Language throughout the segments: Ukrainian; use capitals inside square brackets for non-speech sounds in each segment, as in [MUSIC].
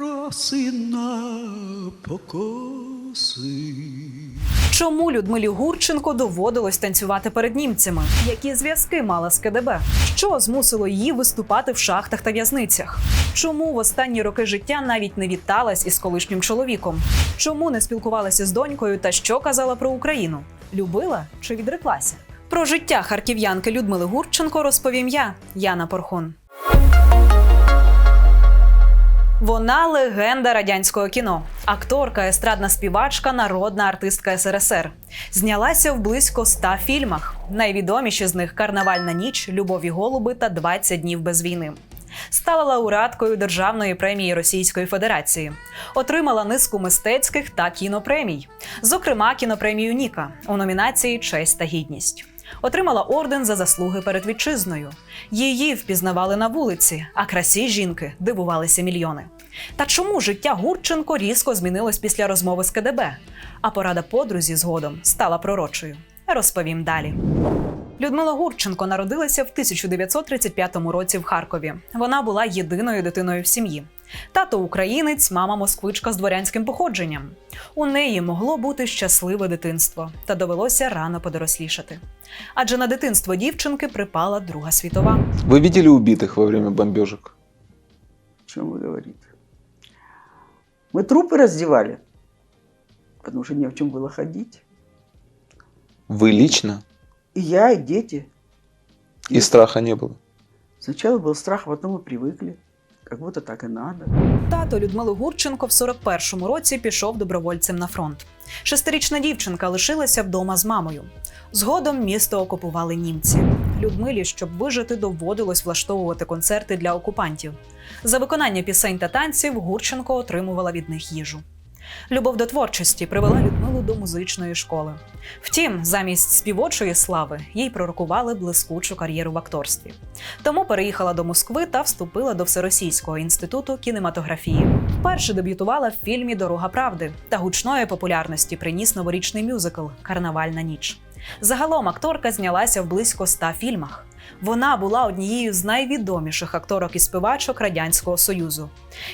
роси на покоси. Чому Людмилі Гурченко доводилось танцювати перед німцями? Які зв'язки мала з КДБ? Що змусило її виступати в шахтах та в'язницях? Чому в останні роки життя навіть не віталась із колишнім чоловіком? Чому не спілкувалася з донькою та що казала про Україну? Любила чи відреклася? Про життя харків'янки Людмили Гурченко розповім я, Яна Порхун. Вона легенда радянського кіно, акторка, естрадна співачка, народна артистка СРСР. Знялася в близько ста фільмах. Найвідоміші з них Карнавальна ніч, Любові голуби та «20 днів без війни. Стала лауреаткою Державної премії Російської Федерації, отримала низку мистецьких та кінопремій, зокрема кінопремію Ніка у номінації Честь та гідність. Отримала орден за заслуги перед вітчизною. Її впізнавали на вулиці, а красі жінки дивувалися мільйони. Та чому життя Гурченко різко змінилось після розмови з КДБ? А порада подрузі згодом стала пророчою. Розповім далі. Людмила Гурченко народилася в 1935 році в Харкові. Вона була єдиною дитиною в сім'ї. Тато українець, мама москвичка з дворянським походженням. У неї могло бути щасливе дитинство, та довелося рано подорослішати. Адже на дитинство дівчинки припала Друга світова. Вы видели убитых во время бомбежек? О чем вы говорите? Мы трупы раздевали, потому что не в чем было ходить. Вы лично? И я, и дети. И страха не было? Сначала был страх, а потом мы привыкли. Как будто так и надо. Тато Людмили Гурченко в 41-му році пішов добровольцем на фронт. Шестирічна дівчинка лишилася вдома з мамою. Згодом місто окупували німці. Людмилі, щоб вижити, доводилось влаштовувати концерти для окупантів. За виконання пісень та танців Гурченко отримувала від них їжу. Любов до творчості привела Людмилу до музичної школи. Втім, замість співочої слави їй пророкували блискучу кар'єру в акторстві. Тому переїхала до Москви та вступила до Всеросійського інституту кінематографії. Вперше дебютувала в фільмі Дорога правди та гучної популярності приніс новорічний мюзикл Карнавальна ніч. Загалом акторка знялася в близько ста фільмах. Вона була однією з найвідоміших акторок і співачок Радянського Союзу.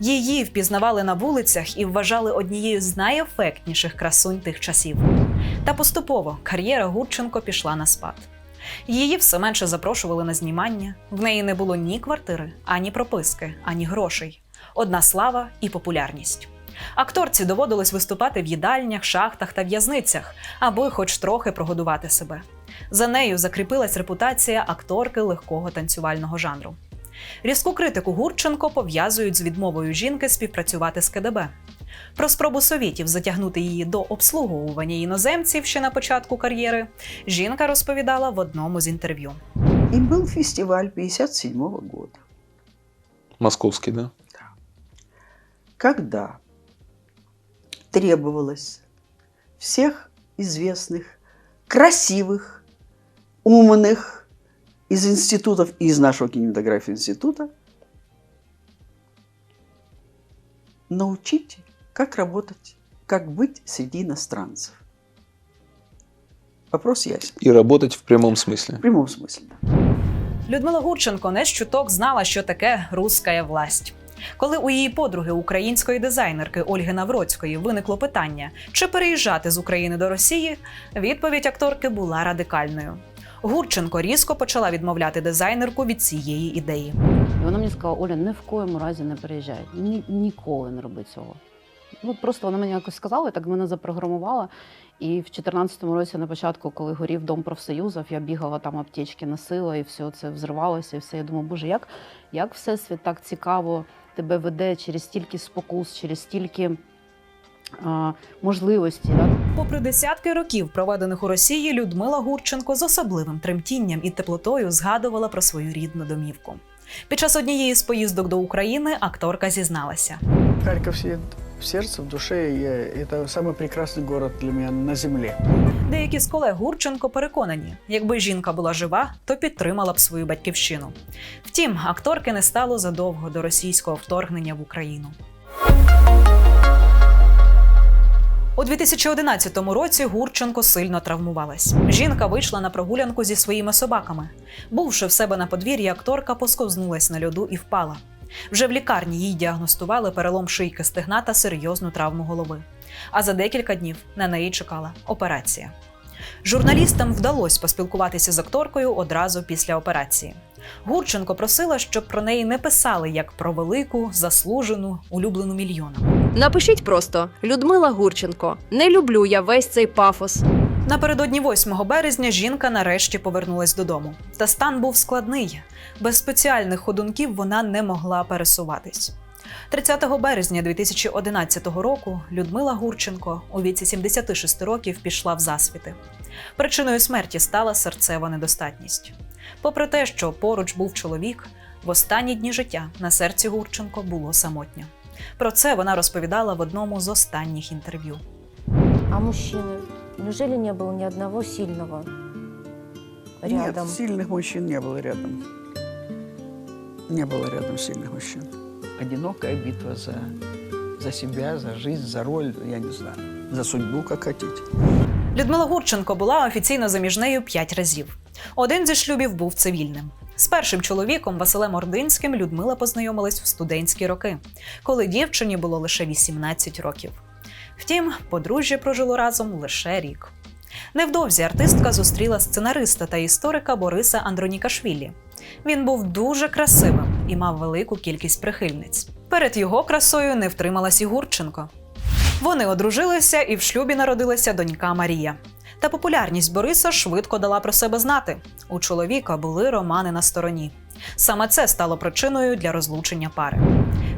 Її впізнавали на вулицях і вважали однією з найефектніших красунь тих часів. Та поступово кар'єра Гурченко пішла на спад. Її все менше запрошували на знімання. В неї не було ні квартири, ані прописки, ані грошей. Одна слава і популярність. Акторці доводилось виступати в їдальнях, шахтах та в'язницях, аби хоч трохи прогодувати себе. За нею закріпилась репутація акторки легкого танцювального жанру. Різку критику Гурченко пов'язують з відмовою жінки співпрацювати з КДБ. Про спробу совєтів затягнути її до обслуговування іноземців ще на початку кар'єри жінка розповідала в одному з інтерв'ю. И был фестиваль 57 года, Московский, да? когда требовалось всех известных, красивых, умных из институтов и из нашего кинематографии института научить, как работать, как быть среди иностранцев. Вопрос ясен. И работать в прямом смысле. В прямом смысле, да. Людмила Гурченко не з чуток знала, що таке руська власть. Коли у її подруги української дизайнерки Ольги Навроцької виникло питання, чи переїжджати з України до Росії, відповідь акторки була радикальною. Гурченко різко почала відмовляти дизайнерку від цієї ідеї. І вона мені сказала: Оля, ні в коєму разі не переїжджай. Ні, ніколи не роби цього. Ну просто вона мені якось сказала, так мене запрограмувала. І в 2014 році, на початку, коли горів дом профсоюзів, я бігала там аптечки, носила, і все це взривалося, і все. Я думаю, боже, як, як всесвіт так цікаво тебе веде через стільки спокус, через стільки а, можливості. Так? Попри десятки років, проведених у Росії, Людмила Гурченко з особливим тремтінням і теплотою згадувала про свою рідну домівку. Під час однієї з поїздок до України акторка зізналася. Харьков сидит в сердце, в душе, и это самый прекрасный город для меня на земле. Деякі з колег Гурченко переконані, якби жінка була жива, то підтримала б свою батьківщину. Втім, акторки не стало задовго до російського вторгнення в Україну. У 2011 році Гурченко сильно травмувалась. Жінка вийшла на прогулянку зі своїми собаками. Бувши в себе на подвір'ї, акторка посковзнулась на льоду і впала. Вже в лікарні їй діагностували перелом шийки стегна та серйозну травму голови. А за декілька днів на неї чекала операція. Журналістам вдалося поспілкуватися з акторкою одразу після операції. Гурченко просила, щоб про неї не писали як про велику, заслужену, улюблену мільйоном. Напишіть просто Людмила Гурченко. Не люблю я весь цей пафос. Напередодні 8 березня жінка нарешті повернулась додому. Та стан був складний. Без спеціальних ходунків вона не могла пересуватись. 30 березня 2011 року Людмила Гурченко у віці 76 років пішла в засвіти. Причиною смерті стала серцева недостатність. Попри те, що поруч був чоловік, в останні дні життя на серці Гурченко було самотньо. Про це вона розповідала в одному з останніх інтерв'ю. А мужчины? Неужели не было ни одного сильного рядом? Нет, сильных мужчин не было рядом. Не было рядом сильных мужчин. Одинокая битва за, за себя, за жизнь, за роль, я не знаю, за судьбу, как хотите. Людмила Гурченко була офіційно заміжнею п'ять разів. Один зі шлюбів був цивільним. З першим чоловіком Василем Ординським Людмила познайомилась в студентські роки, коли дівчині було лише 18 років. Втім, подружжя прожило разом лише рік. Невдовзі артистка зустріла сценариста та історика Бориса Андронікашвілі. Він був дуже красивим і мав велику кількість прихильниць. Перед його красою не втрималась і Гурченко. Вони одружилися і в шлюбі народилася донька Марія. Та популярність Бориса швидко дала про себе знати. У чоловіка були романи на стороні. Саме це стало причиною для розлучення пари.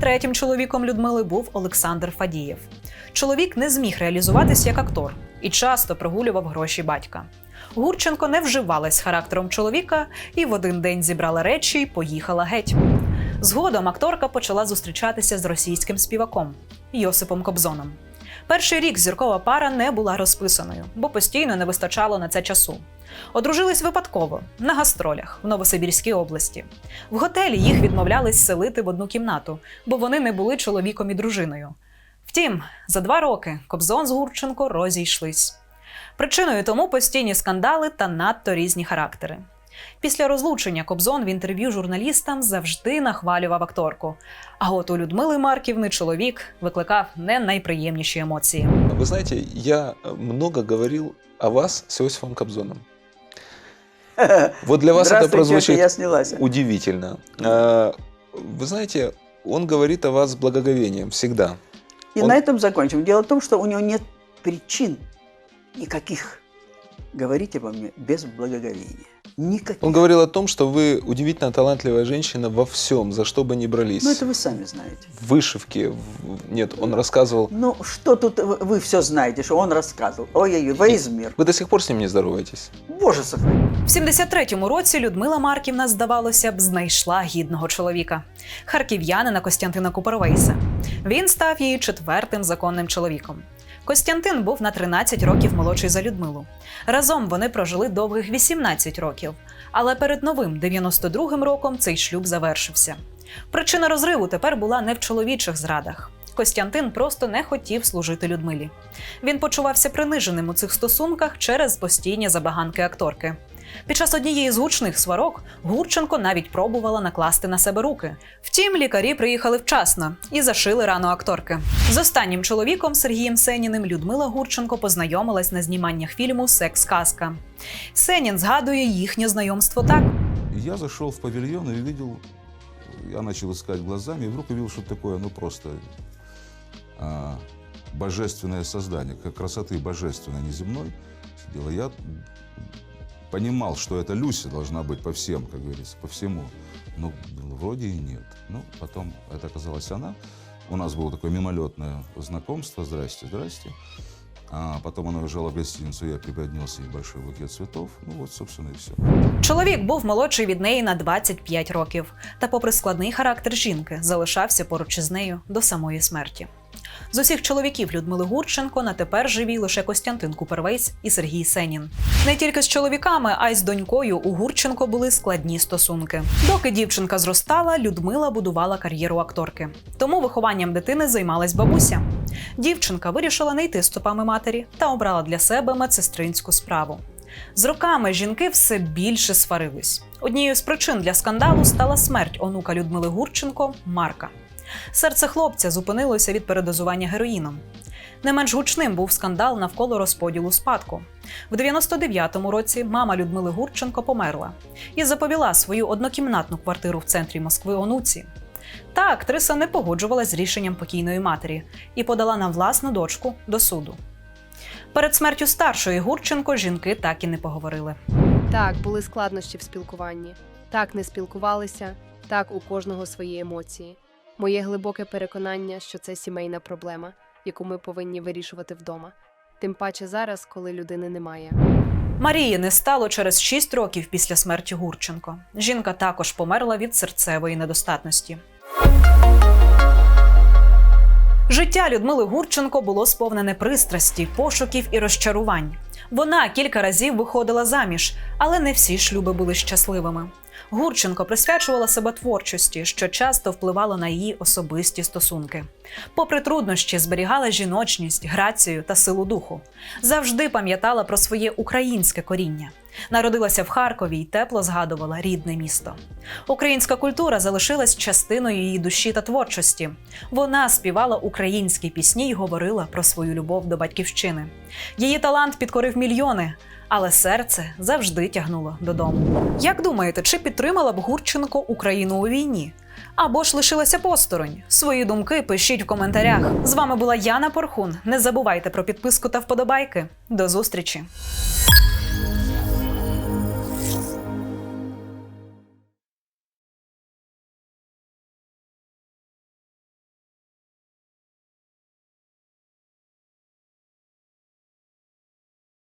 Третім чоловіком Людмили був Олександр Фадієв. Чоловік не зміг реалізуватись як актор і часто прогулював гроші батька. Гурченко не вживалась характером чоловіка і в один день зібрала речі і поїхала геть. Згодом акторка почала зустрічатися з російським співаком Йосипом Кобзоном. Перший рік зіркова пара не була розписаною, бо постійно не вистачало на це часу. Одружились випадково на гастролях в Новосибірській області. В готелі їх відмовлялись селити в одну кімнату, бо вони не були чоловіком і дружиною. Втім, за два роки Кобзон з Гурченко розійшлись. Причиною тому постійні скандали та надто різні характери. Після розлучення Кобзон в інтерв'ю журналістам завжди нахвалював акторку. А от у Людмили Марківни чоловік викликав не найприємніші емоції. Вы знаете, я много говорил о вас с Иосифом Кобзоном. [LAUGHS] Вот для вас это Здравствуйте, прозвучит я снялась. удивительно. А, Вы знаете, он говорит о вас с благоговением всегда. И Он- на этом закончим. Дело в том, что у него нет причин никаких говорить обо мне без благоговения. Никаких. Он говорил о том, что вы удивительно талантливая женщина во всем, за что бы ни брались. Ну, это вы сами знаете. В вышивке. в- Нет, он рассказывал. Ну, что тут вы, вы все знаете, что он рассказывал. Ой-ой-ой, весь мир. Вы до сих пор с ним не здороваетесь? Боже сохрани. В 73-му році Людмила Марківна, здавалося б, знайшла гідного чоловіка харків'янина Костянтина Купервейса. Він став її четвертим законним чоловіком. Костянтин був на 13 років молодший за Людмилу. Разом вони прожили довгих 18 років, але перед новим 92-м роком цей шлюб завершився. Причина розриву тепер була не в чоловічих зрадах. Костянтин просто не хотів служити Людмилі. Він почувався приниженим у цих стосунках через постійні забаганки акторки. Під час однієї з гучних сварок Гурченко навіть пробувала накласти на себе руки. Втім, лікарі приїхали вчасно і зашили рану акторки. З останнім чоловіком Сергієм Сеніним Людмила Гурченко познайомилась на зніманнях фільму Секс-казка. Сенін згадує їхнє знайомство так. Я зашел в павильон и увидел, я начал искать глазами, и вдруг увидел что-то такое, ну просто а, божественное создание, как красоты божественной, неземной сидела. Я понимал, что это Люся должна быть по всем, как говорится, по всему. Но вроде и нет. Ну, потом это оказалась она. У нас было такое мимолетное знакомство. Здрасте, здрасте. А потом она уезжала в гостиницу, я преподнес ей большой букет цветов. Ну вот, собственно, и все. Чоловік був молодший від неї на 25 років, та, попри складний характер жінки, залишався поруч із нею до самої смерті. З усіх чоловіків Людмили Гурченко на тепер живі лише Костянтин Купервейс і Сергій Сенін. Не тільки з чоловіками, а й з донькою у Гурченко були складні стосунки. Доки дівчинка зростала, Людмила будувала кар'єру акторки. Тому вихованням дитини займалась бабуся. Дівчинка вирішила не йти стопами матері та обрала для себе медсестринську справу. З роками жінки все більше сварились. Однією з причин для скандалу стала смерть онука Людмили Гурченко Марка. Серце хлопця зупинилося від передозування героїном. Не менш гучним був скандал навколо розподілу спадку. В 99-му році мама Людмили Гурченко померла і заповіла свою однокімнатну квартиру в центрі Москви онуці. Та актриса не погоджувалась з рішенням покійної матері і подала на власну дочку до суду. Перед смертю старшої Гурченко жінки так і не поговорили. Так, були складнощі в спілкуванні. Так, не спілкувалися, так у кожного свої емоції. Моє глибоке переконання, що це сімейна проблема, яку ми повинні вирішувати вдома. Тим паче зараз, коли людини немає. Марії не стало через 6 років після смерті Гурченко. Жінка також померла від серцевої недостатності. Життя Людмили Гурченко було сповнене пристрасті, пошуків і розчарувань. Вона кілька разів виходила заміж, але не всі шлюби були щасливими. Гурченко присвячувала себе творчості, що часто впливало на її особисті стосунки. Попри труднощі, зберігала жіночність, грацію та силу духу. Завжди пам'ятала про своє українське коріння. Народилася в Харкові й тепло згадувала рідне місто. Українська культура залишилась частиною її душі та творчості. Вона співала українські пісні й говорила про свою любов до батьківщини. Її талант підкорив мільйони, але серце завжди тягнуло додому. Як думаєте, чи підтримала б Гурченко Україну у війні? Або ж лишилася посторонь? Свої думки пишіть в коментарях. З вами була Яна Порхун. Не забувайте про підписку та вподобайки. До зустрічі!